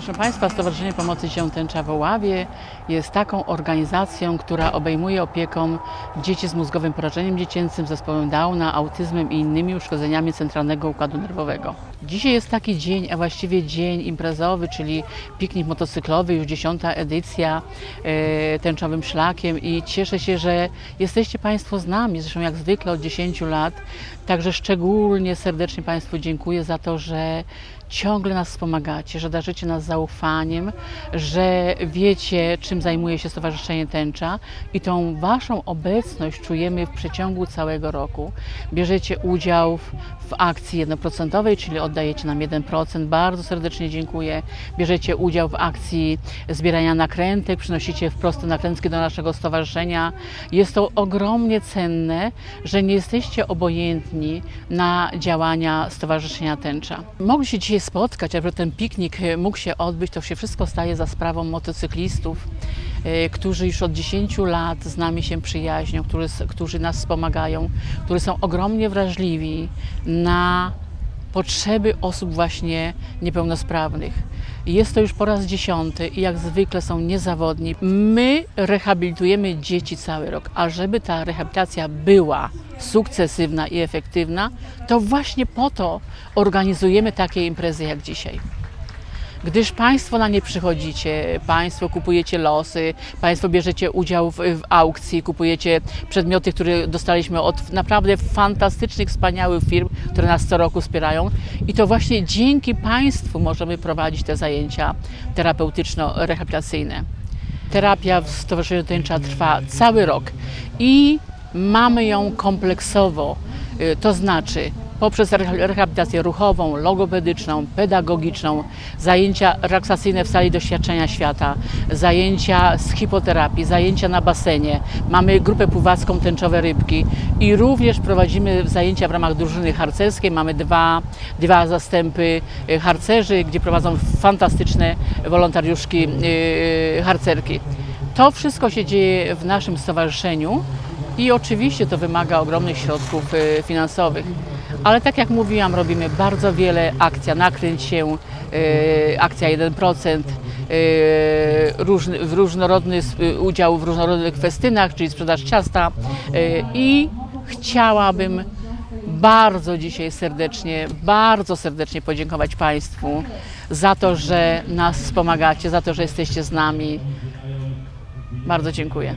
Proszę Państwa, Stowarzyszenie Pomocy Się Tęcza w Oławie jest taką organizacją, która obejmuje opieką dzieci z mózgowym porażeniem dziecięcym, zespołem Downa, autyzmem i innymi uszkodzeniami centralnego układu nerwowego. Dzisiaj jest taki dzień, a właściwie dzień imprezowy, czyli piknik motocyklowy, już dziesiąta edycja e, tęczowym szlakiem i cieszę się, że jesteście Państwo z nami, zresztą jak zwykle od 10 lat, także szczególnie serdecznie Państwu dziękuję za to, że ciągle nas wspomagacie, że darzycie nas zaufaniem, że wiecie, czym zajmuje się Stowarzyszenie Tęcza i tą Waszą obecność czujemy w przeciągu całego roku. Bierzecie udział w, w akcji jednoprocentowej, czyli oddajecie nam 1%. Bardzo serdecznie dziękuję. Bierzecie udział w akcji zbierania nakrętek, przynosicie wprost nakrętki do naszego stowarzyszenia. Jest to ogromnie cenne, że nie jesteście obojętni na działania Stowarzyszenia Tęcza. Mogli się dzisiaj spotkać, aby ten piknik e, mógł się odbyć, to się wszystko staje za sprawą motocyklistów, e, którzy już od 10 lat z nami się przyjaźnią, którzy, którzy nas wspomagają, którzy są ogromnie wrażliwi na potrzeby osób właśnie niepełnosprawnych. Jest to już po raz dziesiąty i jak zwykle są niezawodni. My rehabilitujemy dzieci cały rok, a żeby ta rehabilitacja była sukcesywna i efektywna, to właśnie po to organizujemy takie imprezy jak dzisiaj gdyż Państwo na nie przychodzicie, Państwo kupujecie losy, Państwo bierzecie udział w, w aukcji, kupujecie przedmioty, które dostaliśmy od naprawdę fantastycznych, wspaniałych firm, które nas co roku wspierają i to właśnie dzięki Państwu możemy prowadzić te zajęcia terapeutyczno-rehabilitacyjne. Terapia w Stowarzyszeniu Tęcza trwa cały rok i mamy ją kompleksowo, y, to znaczy poprzez reha- rehabilitację ruchową, logopedyczną, pedagogiczną, zajęcia relaksacyjne w sali doświadczenia świata, zajęcia z hipoterapii, zajęcia na basenie. Mamy grupę pływacką Tęczowe Rybki i również prowadzimy zajęcia w ramach drużyny harcerskiej. Mamy dwa, dwa zastępy y, harcerzy, gdzie prowadzą fantastyczne wolontariuszki y, harcerki. To wszystko się dzieje w naszym stowarzyszeniu i oczywiście to wymaga ogromnych środków finansowych. Ale tak jak mówiłam, robimy bardzo wiele akcja, nakręć się, y, akcja 1%, y, różny, w różnorodny sp- udział w różnorodnych festynach, czyli sprzedaż ciasta y, i chciałabym bardzo dzisiaj serdecznie, bardzo serdecznie podziękować Państwu za to, że nas wspomagacie, za to, że jesteście z nami. Bardzo dziękuję.